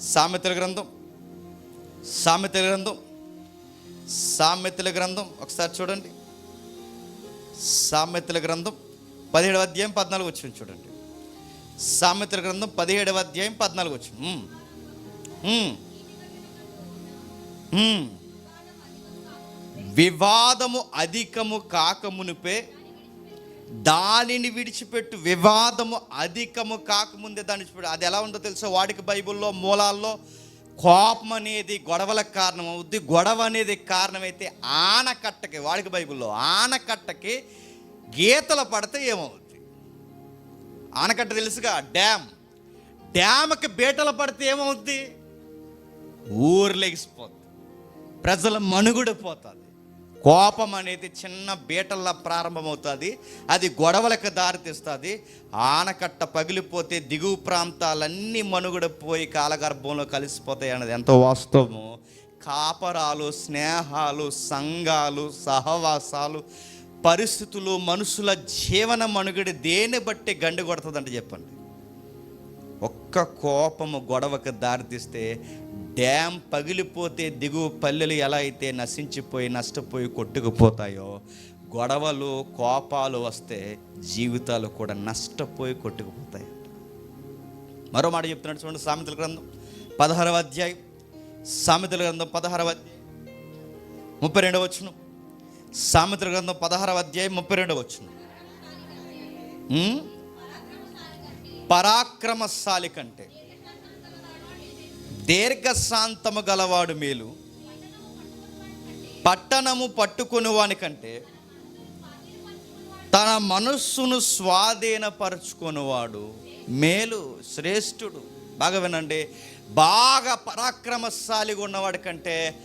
సామెతల గ్రంథం సామెతల గ్రంథం సామెతల గ్రంథం. ఒకసారి చూడండి. సామెతల గ్రంథం పదిహేడవ అధ్యాయం పద్నాలుగు వచ్చింది చూడండి. సామెతల గ్రంథం పదిహేడవ అధ్యాయం పద్నాలుగు వచ్చింది. వివాదము అధికము కాకమునిపే దానిని విడిచిపెట్టు వివాదము అధికము కాకముందే దాన్ని విడిచిపెట్టు. అది ఎలా ఉందో తెలుసో? వాడికి బైబిల్లో మూలాల్లో కోపం అనేది గొడవలకు కారణం అవుద్ది. గొడవ అనేది కారణమైతే ఆనకట్టకి వాడికి బైబిల్లో ఆనకట్టకి గీతలు పడితే ఏమవుద్ది? ఆనకట్ట తెలుసుగా? డ్యామ్. డ్యామ్కి బీటలు పడితే ఏమవుద్ది? ఊరు లెగిసిపోద్ది ప్రజల మనుగుడు పోతుంది కోపం అనేది చిన్న బీటల్లా ప్రారంభమవుతుంది. అది గొడవలకు దారితీస్తుంది. ఆనకట్ట పగిలిపోతే దిగువ ప్రాంతాలన్నీ మనుగడ పోయి కాలగర్భంలో కలిసిపోతాయి అన్నది ఎంతో వాస్తవము. కాపరాలు స్నేహాలు సంఘాలు సహవాసాలు పరిస్థితులు మనుషుల జీవన మనుగడ దేన్ని బట్టి గండి కొడుతుందంటే చెప్పండి. ఒక్క కోపము గొడవకు దారితీస్తే డ్యామ్ పగిలిపోతే దిగువ పల్లెలు ఎలా అయితే నశించిపోయి నష్టపోయి కొట్టుకుపోతాయో గొడవలు కోపాలు వస్తే జీవితాలు కూడా నష్టపోయి కొట్టుకుపోతాయి. మరో మాట చెప్తున్నాడు చూడండి సామెతల గ్రంథం. పదహారవ అధ్యాయం. సామెతల గ్రంథం పదహారవ అధ్యాయం. ముప్పై రెండవ వచ్చును సామెతల గ్రంథం పదహారవ అధ్యాయం ముప్పై రెండవ వచ్చును పరాక్రమశాలి కంటే. దీర్ఘశాంతము గలవాడు మేలు. పట్టణము పట్టుకుని కంటే తన మనస్సును స్వాధీనపరచుకునేవాడు మేలు శ్రేష్ఠుడు. బాగా వినండి. బాగా పరాక్రమశాలిగా ఉన్నవాడి కంటే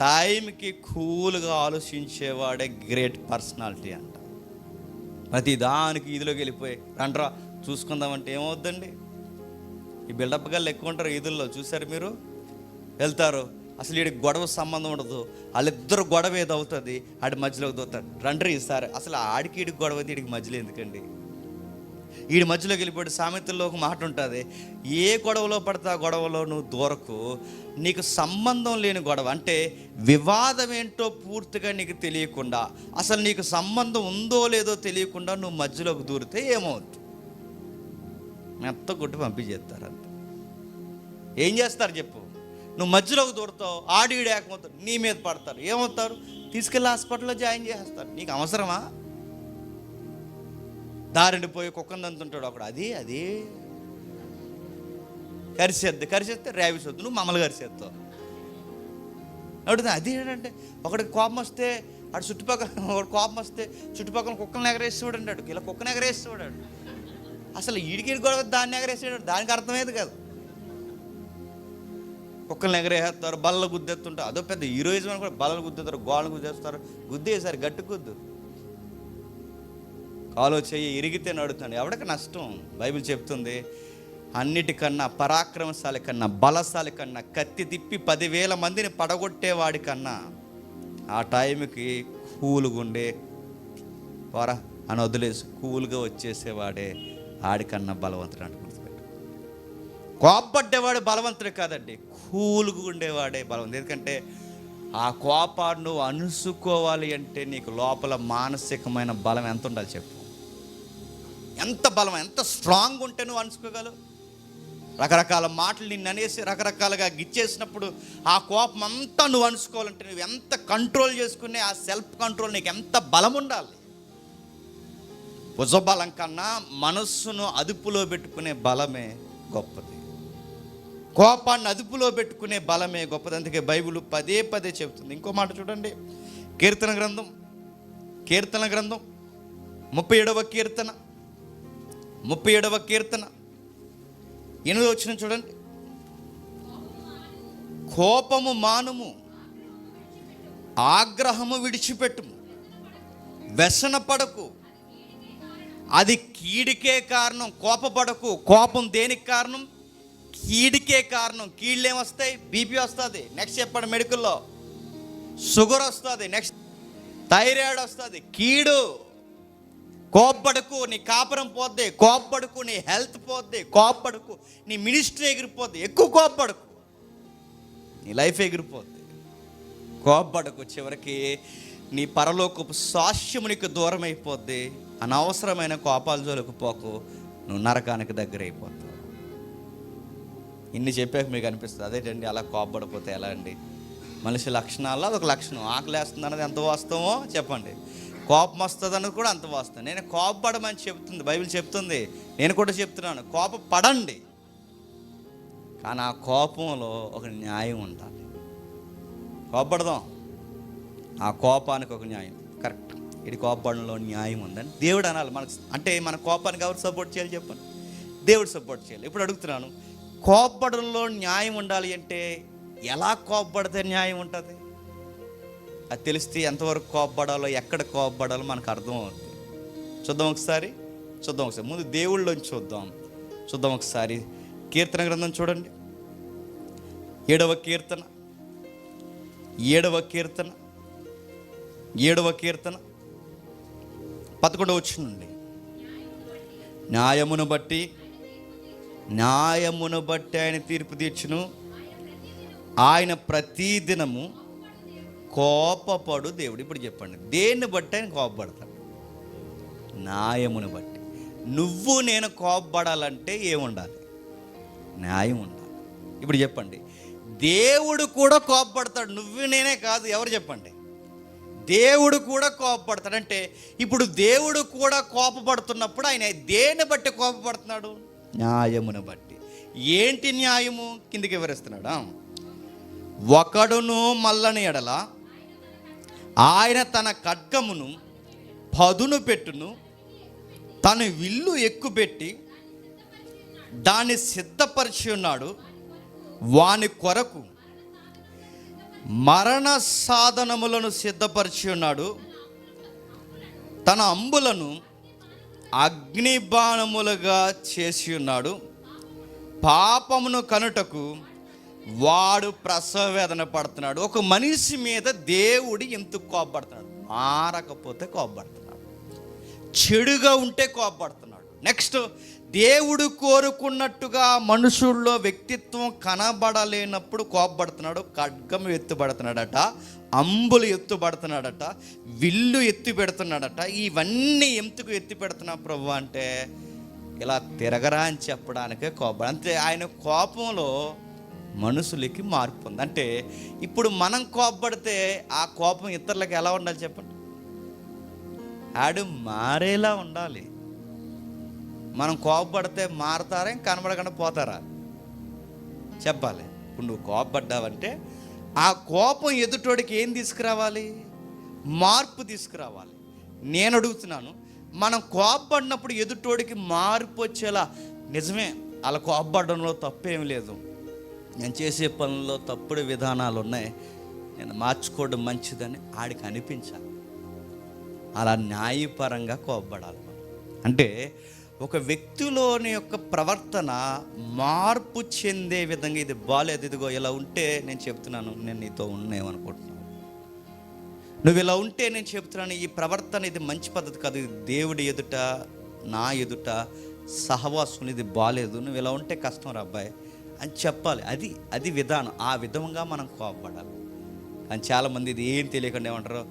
టైంకి కూల్గా ఆలోచించేవాడే గ్రేట్ పర్సనాలిటీ అంట. ప్రతి దానికి ఇదిలోకి వెళ్ళిపోయి రండ్రా చూసుకుందామంటే ఏమవుద్దండి? ఈ బిల్డప్ గల్లు ఎక్కువ ఉంటారు ఈదుల్లో చూసారు మీరు? వెళ్తారు. అసలు వీడికి గొడవ సంబంధం ఉండదు. వాళ్ళిద్దరు గొడవ ఏదో అవుతుంది ఆడి మధ్యలోకి దోతాడు రండ్రి ఈసారి అసలు ఆడికి ఈడికి గొడవ అయితే వీడికి మధ్యలో ఎందుకండి? వీడి మధ్యలోకి వెళ్ళిపోయి సామెతల్లో ఒక మాట ఉంటుంది ఏ గొడవలో పడితే ఆ గొడవలో నువ్వు దూరకు నీకు సంబంధం లేని గొడవ అంటే వివాదం ఏంటో పూర్తిగా నీకు తెలియకుండా అసలు నీకు సంబంధం ఉందో లేదో తెలియకుండా నువ్వు మధ్యలోకి దూరితే ఏమవుద్ది? మెత్త కొట్టి పంపించేస్తారు అంతే ఏం చేస్తారు చెప్పు? నువ్వు మధ్యలోకి దూడతావు ఆడి ఏకమవుతావు నీ మీద పడతారు. ఏమవుతారు? తీసుకెళ్ళి హాస్పిటల్లో జాయిన్ చేసేస్తారు. నీకు అవసరమా? దారిని పోయి కుక్కను దంతుంటాడు అక్కడ అది అది. కరిసేద్ది కరిసేస్తే ర్యాబిస్ వద్దు నువ్వు మమ్మల్ని కరిసేస్తావు. అడుగుతుంది అది ఏంటంటే ఒకడికి కోపం వస్తే అటు చుట్టుపక్కల ఒకటి కోపం వస్తే చుట్టుపక్కల కుక్కలను ఎగరేసి చూడండి అడుగు ఇలా కుక్కను ఎగరేసి చూడండి అసలు ఈడికిడి గొడవ దాన్ని ఎగరేసాడు దానికి అర్థమయ్యేది కాదు. కుక్కల్ని ఎగరేస్తారు బల్లలు గుద్దెత్తుంటారు అదో పెద్ద హీరోయిజం అని కూడా బల్లలు గుద్దేస్తారు గోడలు గుద్దేస్తారు. గుద్దేసారు గట్టి గుద్దు. కాలో చెయ్యి ఇరిగితే నడుతాను ఎవడికి నష్టం? బైబిల్ చెప్తుంది అన్నిటికన్నా పరాక్రమశాలి కన్నా బలశాలి కన్నా కత్తి తిప్పి పదివేల మందిని పడగొట్టేవాడి కన్నా ఆ టైంకి కూలుగుండే పోరా అని వదిలేసి కూల్గా వచ్చేసేవాడే. ఆడికన్నా బలవంతుడు అంటే గుర్తుపెట్టు. కోపడ్డేవాడు బలవంతుడు కాదండి కూలుగా ఉండేవాడే బలవంతుడు. ఎందుకంటే ఆ కోపాన్ని నువ్వు అనుసుకోవాలి అంటే నీకు లోపల మానసికమైన బలం ఎంత ఉండాలి చెప్పు. ఎంత బలం ఎంత స్ట్రాంగ్ ఉంటే నువ్వు అనుసుకోగలవు రకరకాల మాటలు నిన్ను అనేసి రకరకాలుగా గిచ్చేసినప్పుడు ఆ కోపం అంతా నువ్వు అణుచుకోవాలంటే నువ్వు ఎంత కంట్రోల్ చేసుకునే ఆ సెల్ఫ్ కంట్రోల్ నీకు ఎంత బలం ఉండాలి? భుజబలం కన్నా మనస్సును అదుపులో పెట్టుకునే బలమే గొప్పది. కోపాన్ని అదుపులో పెట్టుకునే బలమే గొప్పది. అందుకే బైబిల్ పదే పదే చెబుతుంది. ఇంకో మాట చూడండి. కీర్తన గ్రంథం కీర్తన గ్రంథం ముప్పై ఏడవ కీర్తన ముప్పై ఏడవ కీర్తన. ఎనిమిది వచ్చిన చూడండి. కోపము మానుము ఆగ్రహము విడిచిపెట్టుము వ్యసన పడకు అది కీడికే కారణం కోపపడకు. కోపం దేనికి కారణం? కీడికే కారణం. కీళ్ళు ఏమొస్తాయి బీపీ వస్తుంది. నెక్స్ట్ చెప్పండి మెడికల్లో. షుగర్ వస్తుంది. నెక్స్ట్ థైరాయిడ్ వస్తుంది. కీడు. కోప్పడుకు. నీ కాపురం పోద్ది. కోప్పడుకు. నీ హెల్త్ పోద్ది. కోప్పడుకు. నీ మినిస్ట్రీ ఎగిరిపోద్ది. ఎక్కువ కోప్పడుకు. నీ లైఫ్ ఎగిరిపోద్ది. కోప్పడుకు చివరికి నీ పరలోకపు స్వాస్యమునికి దూరం అయిపోద్ది అనవసరమైన కోపాల జోలికి పోకు నువ్వు నరకానికి దగ్గర అయిపోతావు ఇన్ని చెప్పాక మీకు అనిపిస్తుంది అదేంటండి అలా కోపడిపోతే ఎలా అండి? మనిషి లక్షణాల్లో ఒక లక్షణం. ఆకలి వేస్తుంది అన్నది ఎంత వాస్తవమో చెప్పండి. కోపం వస్తుంది అన్నది కూడా అంత వాస్తవం. నేను కోపపడమని చెప్తుంది బైబిల్ చెప్తుంది నేను కూడా చెప్తున్నాను కోప పడండి కానీ ఆ కోపంలో ఒక న్యాయం ఉండాలి. కోపడదాం ఆ కోపానికి ఒక న్యాయం. కరెక్ట్. ఇది కోపడంలో న్యాయం ఉందని. దేవుడు అనాలి మనకు అంటే మన కోపానికి ఎవరు సపోర్ట్ చేయాలి చెప్పండి? దేవుడు సపోర్ట్ చేయాలి. ఇప్పుడు అడుగుతున్నాను. కోపడంలో న్యాయం ఉండాలి అంటే ఎలా కోపడితే న్యాయం ఉంటుంది? అది తెలిస్తే ఎంతవరకు కోపడాలో ఎక్కడ కోపడాలో మనకు అర్థం అవుతుంది. చూద్దాం ఒకసారి. చూద్దాం ఒకసారి. ముందు దేవుళ్ళని చూద్దాం. చూద్దాం ఒకసారి. కీర్తన గ్రంథం చూడండి. ఏడవ కీర్తన. ఏడవ కీర్తన. ఏడవ కీర్తన. పదకొండవ నుండి. న్యాయమును బట్టి న్యాయమును బట్టి ఆయన తీర్పు తీర్చును. ఆయన ప్రతి దినము కోపపడు దేవుడు. ఇప్పుడు చెప్పండి దేన్ని బట్టి ఆయన కోపపడతాడు? న్యాయమును బట్టి. నువ్వు నేను కోపపడాలంటే ఏముండాలి? న్యాయం ఉండాలి. ఇప్పుడు చెప్పండి దేవుడు కూడా కోపపడతాడు. నువ్వు నేనే కాదు. ఎవరు చెప్పండి? దేవుడు కూడా కోపపడతాడు అంటే ఇప్పుడు దేవుడు కూడా కోపపడుతున్నప్పుడు ఆయన దేన్ని బట్టి కోపపడుతున్నాడు? న్యాయమును బట్టి. ఏంటి న్యాయము? కిందికి వివరిస్తున్నాడా? ఒకడును మల్లని ఎడల ఆయన తన ఖడ్గమును పదును పెట్టును తన విల్లు ఎక్కుపెట్టి దాన్ని సిద్ధపరిచి ఉన్నాడు. వాని కొరకు మరణ సాధనములను సిద్ధపరిచి ఉన్నాడు. తన అంబులను అగ్నిబాణములుగా చేసి ఉన్నాడు. పాపమును కనుటకు వాడు ప్రసవేదన పడుతున్నాడు. ఒక మనిషి మీద దేవుడు ఎందుకు కోపడుతున్నాడు మారకపోతే కోపడుతున్నాడు చెడుగా ఉంటే కోపడుతున్నాడు నెక్స్ట్ దేవుడు కోరుకున్నట్టుగా మనుషుల్లో వ్యక్తిత్వం కనబడలేనప్పుడు కోపడుతున్నాడు ఖడ్గం ఎత్తుపడుతున్నాడట అంబులు ఎత్తుపడుతున్నాడట విల్లు ఎత్తి పెడుతున్నాడట ఇవన్నీ ఎందుకు ఎత్తి పెడుతున్నా ప్రభు అంటే ఇలా తిరగరా అని చెప్పడానికే కోపం. అంతే ఆయన కోపంలో మనుషులకి మార్పు ఉంది. అంటే ఇప్పుడు మనం కోపపడితే ఆ కోపం ఇతరులకు ఎలా ఉండాలి చెప్పండి? ఆడు మారేలా ఉండాలి. మనం కోపపడితే మారతారా కనబడకుండా పోతారా? చెప్పాలి. ఇప్పుడు నువ్వు కోపపడ్డావంటే ఆ కోపం ఎదుటోడికి ఏం తీసుకురావాలి? మార్పు తీసుకురావాలి. నేను అడుగుతున్నాను మనం కోపపడినప్పుడు ఎదుటోడికి మార్పు వచ్చేలా నిజమే అలా కోపపడడంలో తప్పేం లేదు. నేను చేసే పనుల్లో తప్పుడు విధానాలు ఉన్నాయి నేను మార్చుకోవడం మంచిదని ఆడికి అనిపించాలి. అలా న్యాయపరంగా కోపపడాలి అంటే ఒక వ్యక్తిలోని యొక్క ప్రవర్తన మార్పు చెందే విధంగా ఇది బాగాలేదు ఇదిగో ఇలా ఉంటే నేను చెప్తున్నాను నేను నీతో ఉన్నాయనుకుంటున్నాను నువ్వు ఇలా ఉంటే నేను చెప్తున్నాను ఈ ప్రవర్తన ఇది మంచి పద్ధతి కాదు. ఇది దేవుడి ఎదుట నా ఎదుట సహవాసం ఇది బాగాలేదు నువ్వు ఇలా ఉంటే కష్టం రా అబ్బాయి అని చెప్పాలి. అది అది విధానం. ఆ విధంగా మనం కోపపడాలి. కానీ చాలామంది ఇది ఏం తెలియకుండా ఏమంటారు?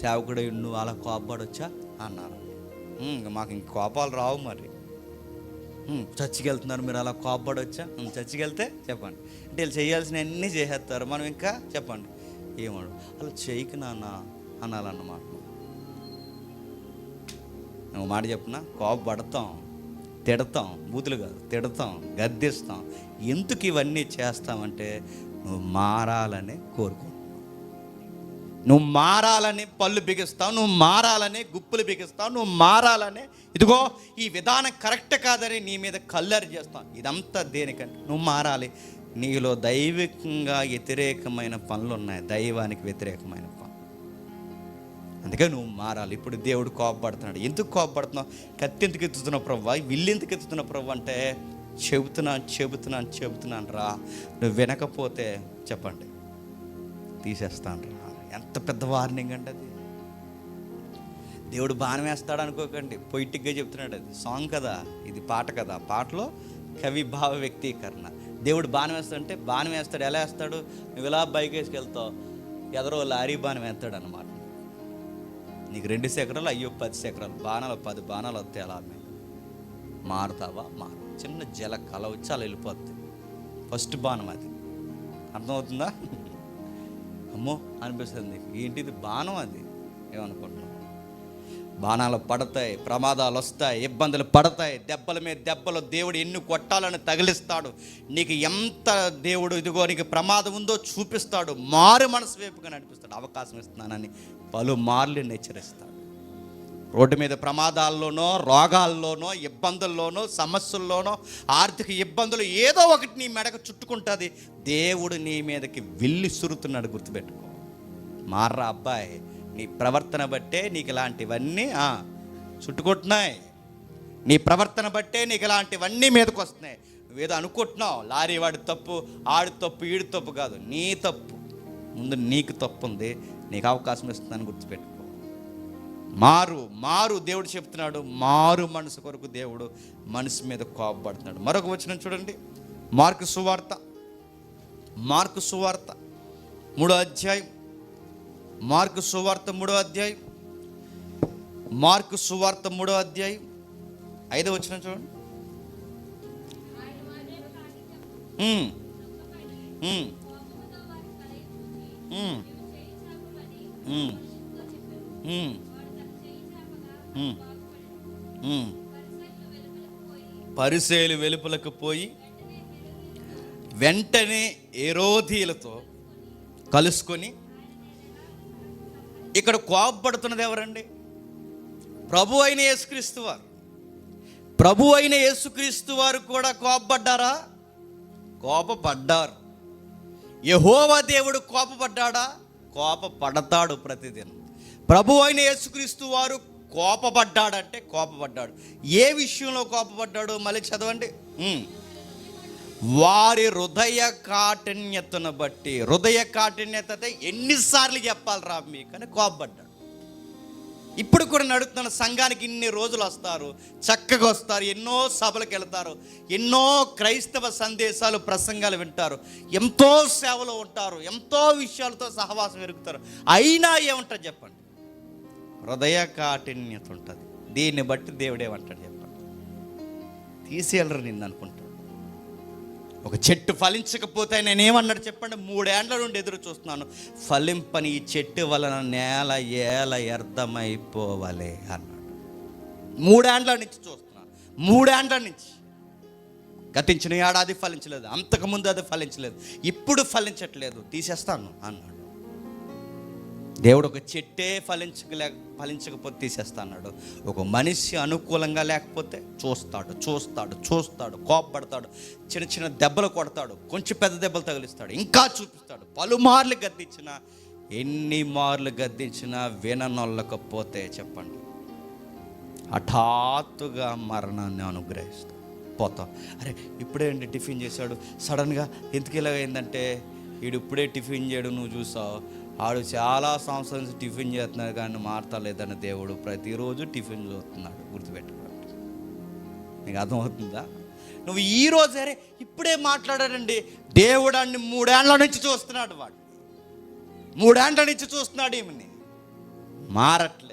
సేవకుడు నువ్వు అలా కోపపడొచ్చా? అన్నారు. మాకు ఇంక కోపాలు రావు మరి. చచ్చికెళ్తున్నారు చర్చికి వెళ్తున్నారు మీరు అలా కోపపడొచ్చా? చచ్చికెళ్తే చర్చికి వెళ్తే చెప్పండి. అంటే వీళ్ళు చేయాల్సిన అన్నీ చేసేస్తారు. మనం ఇంకా చెప్పండి. ఏమడు? అలా చేయకు నాన్న అనాలన్నమాట. నువ్వు మాట చెప్పిన? కోపపడతాం తిడతాం బూతులు కాదు తిడతాం గద్దిస్తాం. ఎందుకు ఇవన్నీ చేస్తామంటే నువ్వు మారాలని కోరుకుంటున్నావు నువ్వు మారాలని పళ్ళు బిగిస్తావు నువ్వు మారాలని గుప్పులు బిగిస్తావు నువ్వు మారాలని ఇదిగో ఈ విధానం కరెక్ట్ కాదని నీ మీద కల్లరి చేస్తావు ఇదంతా దేనికంటే నువ్వు మారాలి. నీలో దైవికంగా వ్యతిరేకమైన పనులు ఉన్నాయి. దైవానికి వ్యతిరేకమైన పనులు. అందుకే నువ్వు మారాలి. ఇప్పుడు దేవుడు కోపపడుతున్నాడు. ఎందుకు కోపపడుతున్నావు? కత్తి ఎందుకు ఎత్తుతున్నావు ప్రభు? విల్లు ఎందుకు ఎత్తుతున్నావు ప్రభు అంటే చెబుతున్నాను చెబుతున్నాను చెబుతున్నాను రా. నువ్వు వినకపోతే చెప్పండి. తీసేస్తాను రా. ఎంత పెద్ద వార్నింగ్ అంటే అది. దేవుడు బాణం వేస్తాడు అనుకోకండి. పొయిటిక్గా చెప్తున్నాడు అది. సాంగ్ కదా ఇది పాట కదా. పాటలో కవి భావ వ్యక్తీకరణ. దేవుడు బాణం వేస్తాడంటే బాణం వేస్తాడు. ఎలా వేస్తాడు? నువ్వు ఇలా బైక్ వేసుకెళ్తావు. ఎదరో లారీ బాణం వేస్తాడు అనమాట నీకు రెండు సెకరాలు అయ్యో పది సెకరాలు. బాణాలు పది బాణాలు వస్తాయి అలా మారుతావా? మారు. చిన్న జల కల వచ్చి అలా వెళ్ళిపోద్ది. ఫస్ట్ బాణం అది. అర్థమవుతుందా? అమ్మో అనిపిస్తుంది ఏంటిది బాణం అది. ఏమనుకుంటున్నాం బాణాలు పడతాయి ప్రమాదాలు వస్తాయి ఇబ్బందులు పడతాయి. దెబ్బల మీద దెబ్బలు దేవుడు ఎన్ని కొట్టాలని తగిలిస్తాడు. నీకు ఎంత దేవుడు ఇదిగో నీకు ప్రమాదం ఉందో చూపిస్తాడు. మారు మనసు వైపుగా నడిపిస్తాడు. అవకాశం ఇస్తున్నానని పలు మార్లు హెచ్చరిస్తాడు రోడ్డు మీద ప్రమాదాల్లోనో రోగాల్లోనో ఇబ్బందుల్లోనో సమస్యల్లోనో ఆర్థిక ఇబ్బందులు ఏదో ఒకటి నీ మెడకు చుట్టుకుంటుంది. దేవుడు నీ మీదకి వెళ్ళి సురుతున్నాడు గుర్తుపెట్టుకో. మార్రా అబ్బాయి నీ ప్రవర్తన బట్టే నీకు ఇలాంటివన్నీ చుట్టుకుంటున్నాయి నీ ప్రవర్తన బట్టే నీకు ఇలాంటివన్నీ మీదకు వస్తున్నాయి ఏదో అనుకుంటున్నావు లారీ వాడి తప్పు ఆడి తప్పు ఈడి తప్పు కాదు నీ తప్పు. ముందు నీకు తప్పు ఉంది నీకు అవకాశం ఇస్తుందని గుర్తుపెట్టుకో. మారు మారు దేవుడు చెప్తున్నాడు మారు మనసు కొరకు దేవుడు మనసు మీద కోపపడుతున్నాడు. మరొక వచనం చూడండి. మార్కు సువార్త. మార్కు సువార్త. మూడో అధ్యాయం. మార్కు సువార్త మూడో అధ్యాయం. మార్కు సువార్త మూడో అధ్యాయం. ఐదో వచనం చూడండి. ఉమ్, పరిసేలు వెలుపలకు పోయి వెంటనే ఏరోధీలతో కలుసుకొని ఇక్కడ కోపడుతున్నది ఎవరండి? ప్రభు అయిన యేసుక్రీస్తు వారు. ప్రభు అయిన యేసుక్రీస్తు వారు కూడా కోపపడ్డారా? కోపపడ్డారు. యహోవా దేవుడు కోపపడ్డాడా? కోపపడతాడు ప్రతిదినం. ప్రభు అయిన యేసుక్రీస్తు వారు కోపపడ్డాడంటే కోపపడ్డాడు. ఏ విషయంలో కోపపడ్డాడు? మళ్ళీ చదవండి. వారి హృదయ కాఠిన్యతను బట్టి. హృదయ కాఠిన్యత అయితే ఎన్నిసార్లు చెప్పాలి రా మీకు అని కోపపడ్డాడు. ఇప్పుడు కూడా నడుపుతున్న సంఘానికి ఇన్ని రోజులు వస్తారు. చక్కగా వస్తారు. ఎన్నో సభలకు వెళ్తారు. ఎన్నో క్రైస్తవ సందేశాలు ప్రసంగాలు వింటారు. ఎంతో సేవలో ఉంటారు. ఎంతో విషయాలతో సహవాసం ఎరుగుతారు. అయినా ఏముంటారు చెప్పండి? హృదయ కాఠిన్యత ఉంటుంది దీన్ని బట్టి దేవుడేమంటాడు చెప్పండి. తీసేయలరు నిన్ను అనుకుంటాడు ఒక చెట్టు ఫలించకపోతే నేనేమన్నాడు చెప్పండి మూడేండ్ల నుండి ఎదురు చూస్తున్నాను. ఫలింపని ఈ చెట్టు వలన నేల ఏల అర్థమైపోవాలి అన్నాడు. మూడేండ్ల నుంచి చూస్తున్నాను మూడేండ్ల నుంచి గతించిన ఏడాది ఫలించలేదు అంతకుముందు అది ఫలించలేదు ఇప్పుడు ఫలించట్లేదు తీసేస్తాను అన్నాడు. దేవుడు ఒక చెట్టే ఫలించలే ఫలించకపోతే తీసేస్తా అన్నాడు. ఒక మనిషి అనుకూలంగా లేకపోతే చూస్తాడు చూస్తాడు చూస్తాడు కోపపడతాడు చిన్న చిన్న దెబ్బలు కొడతాడు కొంచెం పెద్ద దెబ్బలు తగిలిస్తాడు ఇంకా చూపిస్తాడు. పలుమార్లు గద్దించినా ఎన్ని మార్లు గద్దించినా విననొల్లకపోతే చెప్పండి. హఠాత్తుగా మరణాన్ని అనుగ్రహిస్తాడు. పోతాం. అరే ఇప్పుడేంటి టిఫిన్ చేశాడు. సడన్గా ఎందుకు ఇలా అయిందంటే వీడు ఇప్పుడే టిఫిన్ చేయడం నువ్వు చూసావు. ఆడు చాలా సంవత్సరం నుంచి టిఫిన్ చేస్తున్నాడు కానీ మారతలేదని దేవుడు ప్రతిరోజు టిఫిన్ చూస్తున్నాడు గుర్తుపెట్టుకోండి. నీకు అర్థమవుతుందా? నువ్వు ఈరోజు సరే ఇప్పుడే మాట్లాడాడండి దేవుడు అన్ని మూడేళ్ళ నుంచి చూస్తున్నాడు వాడు. మూడేళ్ళ నుంచి చూస్తున్నాడు ఈమెని. మారట్లేదు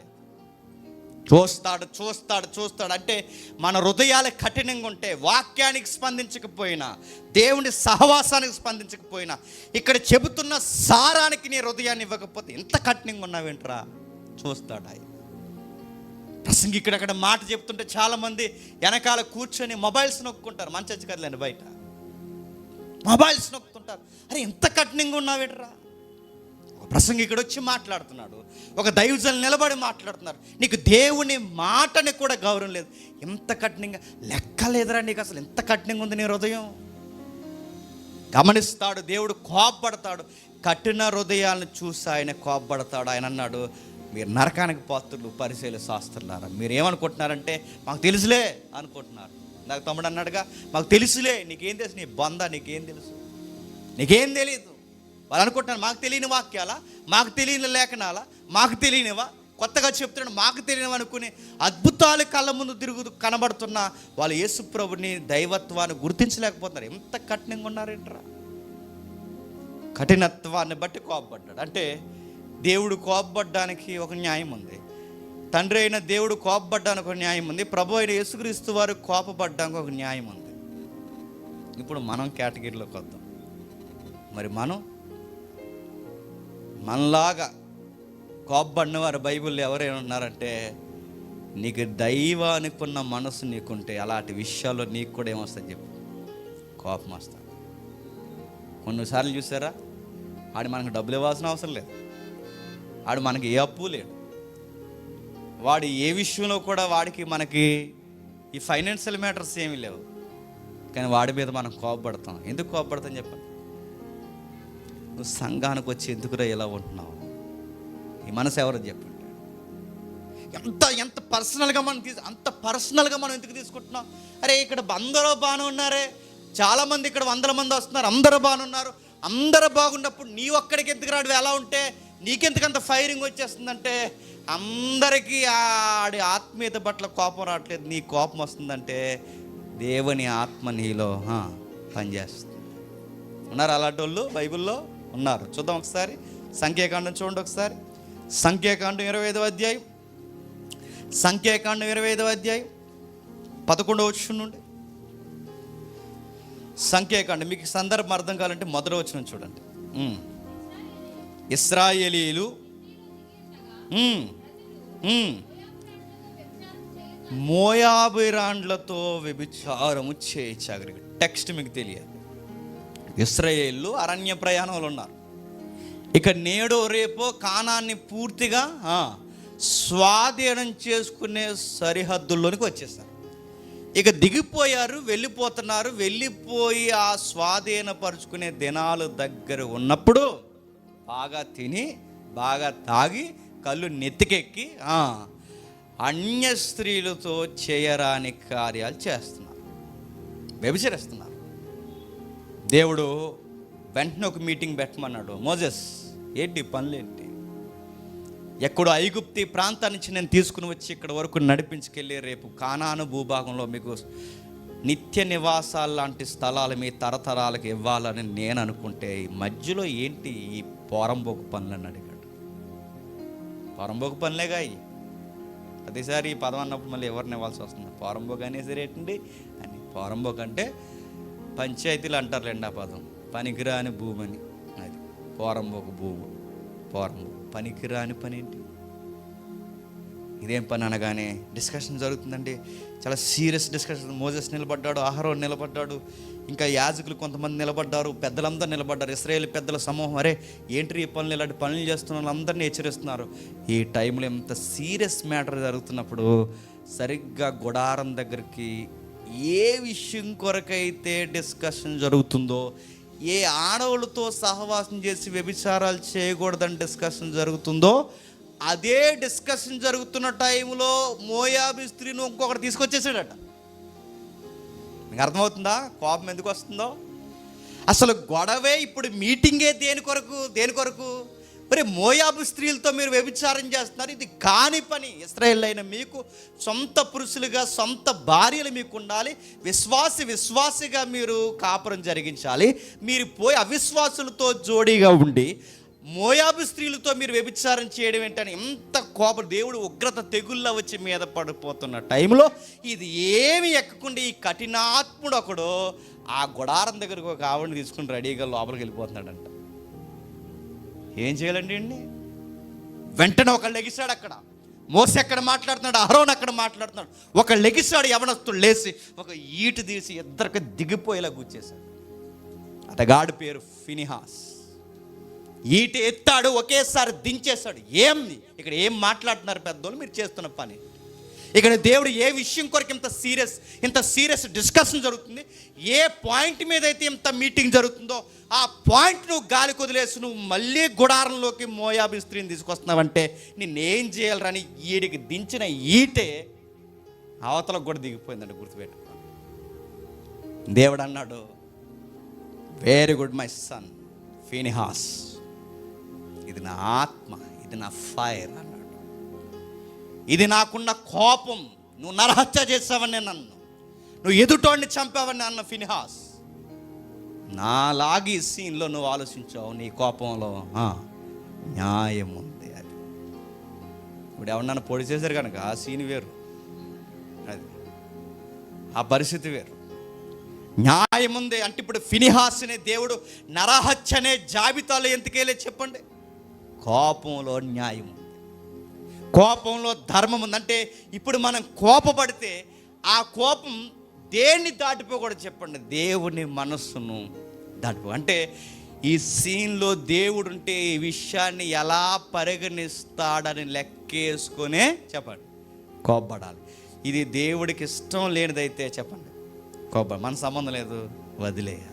చూస్తాడు చూస్తాడు చూస్తాడు. అంటే మన హృదయాలు కఠినంగా ఉంటే వాక్యానికి స్పందించకపోయినా దేవుని సహవాసానికి స్పందించకపోయినా ఇక్కడ చెబుతున్న సారానికి నీ హృదయాన్ని ఇవ్వకపోతే ఎంత కఠినంగా ఉన్నావేంట్రా చూస్తాడు ఆయన. ప్రసంగి ఇక్కడ అక్కడ మాట చెప్తుంటే చాలామంది వెనకాల కూర్చొని మొబైల్స్ నొక్కుంటారు. మంచి కదలేండి బయట. మొబైల్స్ నొక్కుతుంటారు. అరే ఎంత కఠినంగా ఉన్నావేంట్రా ప్రసంగికుడు వచ్చి మాట్లాడుతున్నాడు. ఒక దైవజన్ నిలబడి మాట్లాడుతున్నారు. నీకు దేవుని మాటని కూడా గౌరవం లేదు. ఎంత కఠినంగా లెక్క లేదురా నీకు అసలు ఎంత కఠినంగా ఉంది నీ హృదయం? గమనిస్తాడు దేవుడు కోపపడతాడు. కఠిన హృదయాలను చూసి ఆయన కోపపడతాడు. ఆయన అన్నాడు మీరు నరకానికి పాత్రులు పరిశీలి శాస్త్రులారా. మీరు ఏమనుకుంటున్నారంటే మాకు తెలుసులే అనుకుంటున్నారు. నాకు తమ్ముడు అన్నాడుగా మాకు తెలుసులే నీకేం తెలుసు? నీ బంద నీకేం తెలుసు? నీకేం తెలియదు వాళ్ళు అనుకుంటున్నారు మాకు తెలియని వాక్యాలా? మాకు తెలియని లేఖనాలా? మాకు తెలియనివా? కొత్తగా చెప్తున్నాడు మాకు తెలియని అనుకునే అద్భుతాలు కళ్ళ ముందు తిరుగు కనబడుతున్న వాళ్ళు యేసుప్రభుని దైవత్వాన్ని గుర్తించలేకపోతున్నారు. ఎంత కఠినంగా ఉన్నారేంట్రా? కఠినత్వాన్ని బట్టి కోపపడ్డాడు అంటే దేవుడు కోపపడ్డానికి ఒక న్యాయం ఉంది. తండ్రి అయిన దేవుడు కోపపడ్డానికి ఒక న్యాయం ఉంది. ప్రభు అయిన యేసుక్రీస్తు వారు కోపపడ్డానికి ఒక న్యాయం ఉంది. ఇప్పుడు మనం కేటగిరీలోకి వద్దాం. మరి మనం మనలాగా కోప్పడినవారు బైబిల్లో ఎవరైనా ఉన్నారంటే నీకు దైవానికి ఉన్న మనసు నీకుంటే అలాంటి విషయాల్లో నీకు కూడా ఏమొస్తుంది చెప్పు. కోపం వస్తుంది. కొన్నిసార్లు చూసారా? ఆడు మనకు డబ్బులు ఇవ్వాల్సిన అవసరం లేదు. ఆడు మనకి ఏ అప్పు లేడు. వాడు ఏ విషయంలో కూడా వాడికి మనకి ఈ ఫైనాన్షియల్ మ్యాటర్స్ ఏమీ లేవు. కానీ వాడి మీద మనం కోపపడతాం. ఎందుకు కోపపడతాం చెప్పండి? నువ్వు సంఘానికి వచ్చి ఎందుకురా ఇలా ఉంటున్నావు? ఈ మనసు ఎవరు చెప్పండి ఎంత ఎంత పర్సనల్గా మనం తీసు అంత పర్సనల్గా మనం ఎందుకు తీసుకుంటున్నాం? అరే ఇక్కడ అందరూ బాగానే ఉన్నారే. చాలామంది ఇక్కడ వందల మంది వస్తున్నారు. అందరూ బాగానే ఉన్నారు. అందరూ బాగున్నప్పుడు నీ ఒక్కడికి ఎందుకు రాడు? ఎలా ఉంటే నీకెందుకంత ఫైరింగ్ వచ్చేస్తుందంటే? అందరికీ ఆడి ఆత్మీయత పట్ల కోపం రావట్లేదు. నీ కోపం వస్తుందంటే దేవుని ఆత్మ నీలో పనిచేస్తుంది. ఉన్నారు అలాంటి వాళ్ళు బైబిల్లో? ఉన్నారు. చూద్దాం ఒకసారి. సంఖ్యాకాండం చూడండి ఒకసారి. సంఖ్యాకాండం ఇరవై ఐదవ అధ్యాయం. సంఖ్యాకాండం ఇరవై ఐదవ అధ్యాయం. పదకొండవ వచ్చిన నుండి. సంఖ్యాకాండం. మీకు సందర్భం అర్థం కావాలంటే మొదటి వచ్చిన చూడండి. ఇస్రాయేలీలు. మోయాబిరాండ్లతో వ్యభిచారము చేయచాగరి టెక్స్ట్ మీకు తెలియదు. ఇస్రాయేళ్ళు అరణ్య ప్రయాణంలో ఉన్నారు. ఇక నేడో రేపో కానాన్ని పూర్తిగా స్వాధీనం చేసుకునే సరిహద్దుల్లోనికి వచ్చేసారు. ఇక దిగిపోయారు వెళ్ళిపోతున్నారు వెళ్ళిపోయి ఆ స్వాధీనపరుచుకునే దినాలు దగ్గర ఉన్నప్పుడు బాగా తిని బాగా తాగి కళ్ళు నెత్తికెక్కి అన్య స్త్రీలతో చేయరాని కార్యాలు చేస్తున్నారు. వ్యభిచరిస్తున్నారు. దేవుడు వెంటనే ఒక మీటింగ్ పెట్టమన్నాడు మోజెస్ ఏంటి పనులేంటి? ఎక్కడో ఐగుప్తి ప్రాంతం నుంచి నేను తీసుకుని వచ్చి ఇక్కడ వరకు నడిపించుకెళ్ళి రేపు కానాను భూభాగంలో మీకు నిత్య నివాసాలు లాంటి స్థలాలు మీ తరతరాలకు ఇవ్వాలని నేను అనుకుంటే ఈ మధ్యలో ఏంటి ఈ పోరంబోకు పనులని అడిగాడు. పోరంబోకు పనులేగా ప్రతిసారి ఈ పదం అన్నప్పుడు మళ్ళీ ఎవరిని ఇవ్వాల్సి వస్తుంది? పోరంబోకు అనేసి రేటండి అని పోరంబోకు అంటే పంచాయతీలు అంటారులేండి ఆ పదం. పనికిరాని భూమని. అది పోరంబోకు భూము పోరంబోకు పనికిరాని పని ఏంటి? ఇదేం పని అనగానే డిస్కషన్ జరుగుతుందండి. చాలా సీరియస్ డిస్కషన్. మోజెస్ నిలబడ్డాడు ఆహారం నిలబడ్డాడు ఇంకా యాజకులు కొంతమంది నిలబడ్డారు పెద్దలందరూ నిలబడ్డారు. ఇస్రాయేల్ పెద్దల సమూహం అరే ఏంటి ఈ పనులు? ఇలాంటి పనులు చేస్తున్న వాళ్ళందరినీ హెచ్చరిస్తున్నారు. ఈ టైంలో ఎంత సీరియస్ మ్యాటర్ జరుగుతున్నప్పుడు సరిగ్గా గుడారం దగ్గరికి ఏ విషయం కొరకైతే డిస్కషన్ జరుగుతుందో ఏ ఆడవులతో సహవాసం చేసి వ్యభిచారాలు చేయకూడదని డిస్కషన్ జరుగుతుందో అదే డిస్కషన్ జరుగుతున్న టైంలో మోయాబి స్త్రీని ఇంకొకటి తీసుకొచ్చేసాడట. మీకు అర్థమవుతుందా? కోపం ఎందుకు వస్తుందో? అసలు గొడవే ఇప్పుడు మీటింగే దేని కొరకు? దేని కొరకు? మరి మోయాబు స్త్రీలతో మీరు వ్యభిచారం చేస్తున్నారు. ఇది కాని పని. ఇస్రాయేల్ అయిన మీకు సొంత పురుషులుగా సొంత భార్యలు మీకు ఉండాలి విశ్వాసి విశ్వాసిగా మీరు కాపురం జరిగించాలి. మీరు పోయి అవిశ్వాసులతో జోడీగా ఉండి మోయాబు స్త్రీలతో మీరు వ్యభిచారం చేయడం ఏంటని ఎంత కోప. దేవుడు ఉగ్రత తెగుళ్ళ వచ్చి మీద పడిపోతున్న టైంలో ఇది ఏమి ఎక్కకుండా ఈ కఠినాత్ముడు ఒకడు ఆ గుడారం దగ్గరకు ఒక ఆవిడని తీసుకుని రెడీగా లోపలికి వెళ్ళిపోతున్నాడంట. ఏం చేయాలండి అండి వెంటనే ఒక లెగిసాడు అక్కడ. మోస ఎక్కడ మాట్లాడుతున్నాడు? అహరోన్ అక్కడ మాట్లాడుతున్నాడు? ఒక లెగిసాడు యవనస్తుడు లేచి ఒక ఈటు తీసి ఇద్దరికి దిగిపోయేలా కూర్చేశాడు. అతగాడి పేరు ఫినిహాస్. ఈట ఎత్తాడు ఒకేసారి దించేశాడు. ఏంది ఇక్కడ ఏం మాట్లాడుతున్నారు పెద్దోళ్ళు? మీరు చేస్తున్న పని. ఇక్కడ దేవుడు ఏ విషయం కొరకు ఇంత సీరియస్ ఇంత సీరియస్ డిస్కషన్ జరుగుతుంది? ఏ పాయింట్ మీద అయితే ఇంత మీటింగ్ జరుగుతుందో ఆ పాయింట్ నువ్వు గాలి కొదిలేసి నువ్వు మళ్ళీ గుడారంలోకి మోయాబి స్త్రీని తీసుకొస్తున్నావంటే నేనేం చేయాలరని ఈడికి దించిన ఈటే అవతలకు కూడా దిగిపోయిందండి గుర్తుపెట్టుకో. దేవుడు అన్నాడు very good my son Phinehas ఇది నా ఆత్మ ఇది నా ఫైర్ అన్నాడు. ఇది నాకున్న కోపం. నువ్వు నరహత్య చేసావని నన్ను. నువ్వు ఎదుటోడిని చంపావని అన్న ఫినిహాస్. నాలాగి సీన్లో నువ్వు ఆలోచించావు నీ కోపంలో న్యాయం ఉంది అది. ఇప్పుడు ఎవరన్నా పొడి చేశారు కనుక ఆ సీన్ వేరు. అది. ఆ పరిస్థితి వేరు. న్యాయం ఉంది అంటే ఇప్పుడు ఫినిహాస్ అనే దేవుడు నరహత్యనే జాబితాలో ఎంతకేలే చెప్పండి? కోపంలో న్యాయం ఉంది. కోపంలో ధర్మం ఉందంటే ఇప్పుడు మనం కోపపడితే ఆ కోపం దేన్ని దాటిపోకూడదు చెప్పండి. దేవుని మనస్సును దాటిపో. అంటే ఈ సీన్లో దేవుడు ఉంటే ఈ విషయాన్ని ఎలా పరిగణిస్తాడని లెక్కేసుకునే చెప్పండి. కోపడాలి ఇది దేవుడికి ఇష్టం లేనిదైతే చెప్పండి. కోప. మన సంబంధం లేదు. వదిలేయాలి.